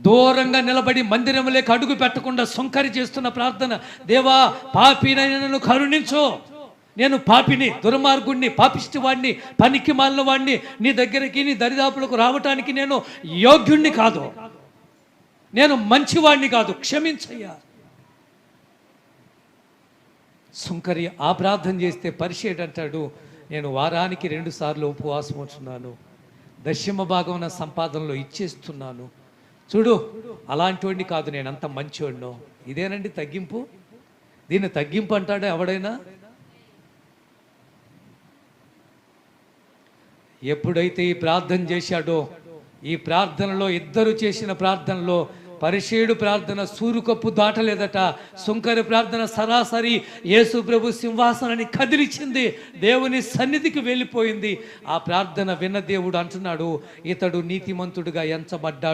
దూరంగా నిలబడి మందిరములేకి అడుగు పెట్టకుండా సొంకరి చేస్తున్న ప్రార్థన దేవా పాపినైనా నన్ను కరుణించు. నేను పాపిని దుర్మార్గుణ్ణి పాపిష్టి వాడిని పనికి మాలిన వాడిని నీ దగ్గరికి నీ దరిదాపులకు రావటానికి నేను యోగ్యుణ్ణి కాదు. నేను మంచివాడిని కాదు. క్షమించయ్యా. సుంకరి ఆ ప్రార్థన చేస్తే పరిషేడ్ అంటాడు నేను వారానికి రెండుసార్లు ఉపవాసం ఉంటున్నాను. దశమ భాగం నా సంపాదనలో ఇచ్చేస్తున్నాను. చూడు అలాంటి వాడిని కాదు నేను అంత మంచివాడిను. ఇదేనండి తగ్గింపు? దీన్ని తగ్గింపు అంటాడా ఎవడైనా? ఎప్పుడైతే ఈ ప్రార్థన చేశాడో ఈ ప్రార్థనలో ఇద్దరు చేసిన ప్రార్థనలో పరిషేడు ప్రార్థన సూరుకప్పు దాటలేదట. సుంకరి ప్రార్థన సరాసరి యేసు ప్రభు సింహాసనాన్ని కదిలిచింది. దేవుని సన్నిధికి వెళ్ళిపోయింది. ఆ ప్రార్థన విన్న దేవుడు అంటున్నాడు ఇతడు నీతిమంతుడుగా ఎంచబడ్డాడు